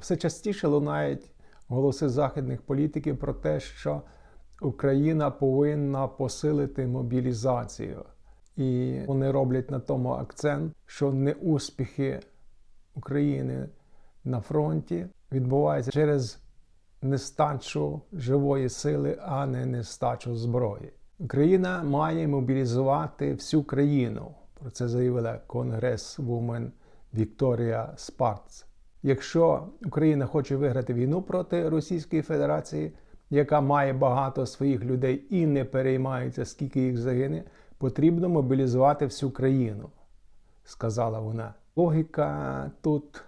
все частіше лунають голоси західних політиків про те, що Україна повинна посилити мобілізацію. І вони роблять на тому акцент, що неуспіхи України на фронті відбуваються через нестачу живої сили, а не нестачу зброї. Україна має мобілізувати всю країну. Про це заявила конгрес-вумен Вікторія Спарц. Якщо Україна хоче виграти війну проти Російської Федерації, яка має багато своїх людей і не переймається, скільки їх загине, потрібно мобілізувати всю країну, сказала вона. Логіка тут,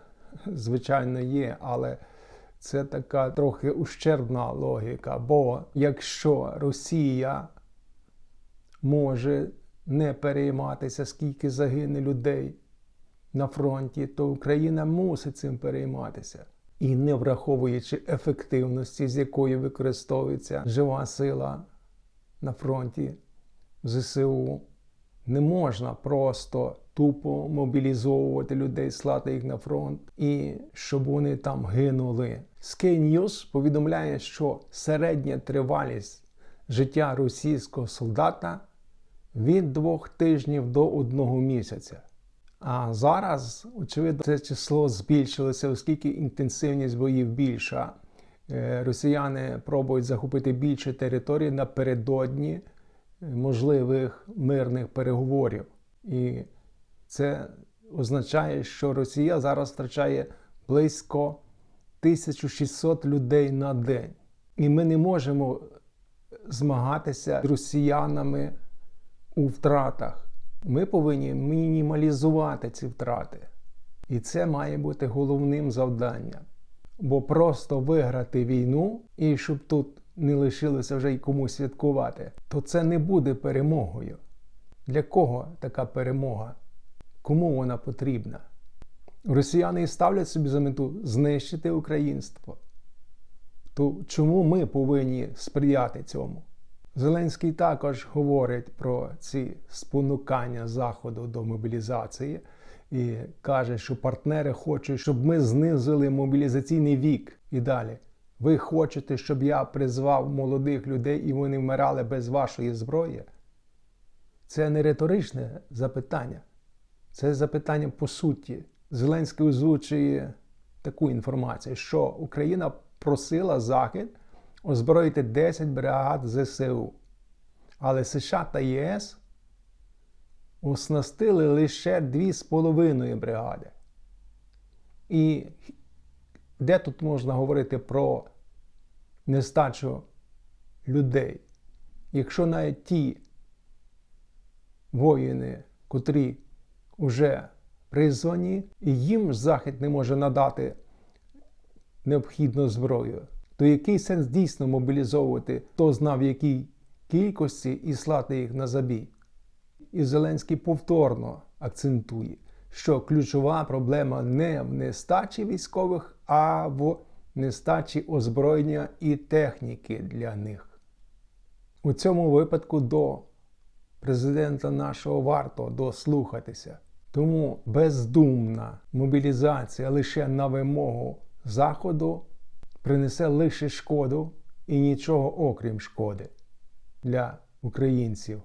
звичайно, є, але це така трохи ущербна логіка. Бо якщо Росія може не перейматися, скільки загине людей на фронті, то Україна мусить цим перейматися. І не враховуючи ефективності, з якою використовується жива сила на фронті ЗСУ, не можна просто тупо мобілізовувати людей, слати їх на фронт і щоб вони там гинули. Sky News повідомляє, що середня тривалість життя російського солдата від двох тижнів до одного місяця. А зараз, очевидно, це число збільшилося, оскільки інтенсивність боїв більша. Е, Росіяни пробують захопити більше територій напередодні можливих мирних переговорів. І це означає, що Росія зараз втрачає близько 1600 людей на день. І ми не можемо змагатися з росіянами у втратах. Ми повинні мінімалізувати ці втрати. І це має бути головним завданням. Бо просто виграти війну і щоб тут не лишилося вже й комусь святкувати, то це не буде перемогою. Для кого така перемога? Кому вона потрібна? Росіяни і ставлять собі за мету знищити українство. То чому ми повинні сприяти цьому? Зеленський також говорить про ці спонукання Заходу до мобілізації і каже, що партнери хочуть, щоб ми знизили мобілізаційний вік і далі. Ви хочете, щоб я призвав молодих людей і вони вмирали без вашої зброї? Це не риторичне запитання, це запитання по суті. Зеленський озвучує таку інформацію, що Україна просила Захід озброїти 10 бригад ЗСУ. Але США та ЄС оснастили лише 2,5 бригади. І де тут можна говорити про нестачу людей? Якщо навіть ті воїни, котрі вже призвані, і їм Захід не може надати необхідну зброю, то який сенс дійсно мобілізовувати, хто знав, в якій кількості і слати їх на забій? І Зеленський повторно акцентує, що ключова проблема не в нестачі військових, а в нестачі озброєння і техніки для них. У цьому випадку до президента нашого варто дослухатися. Тому бездумна мобілізація лише на вимогу Заходу принесе лише шкоду і нічого окрім шкоди для українців.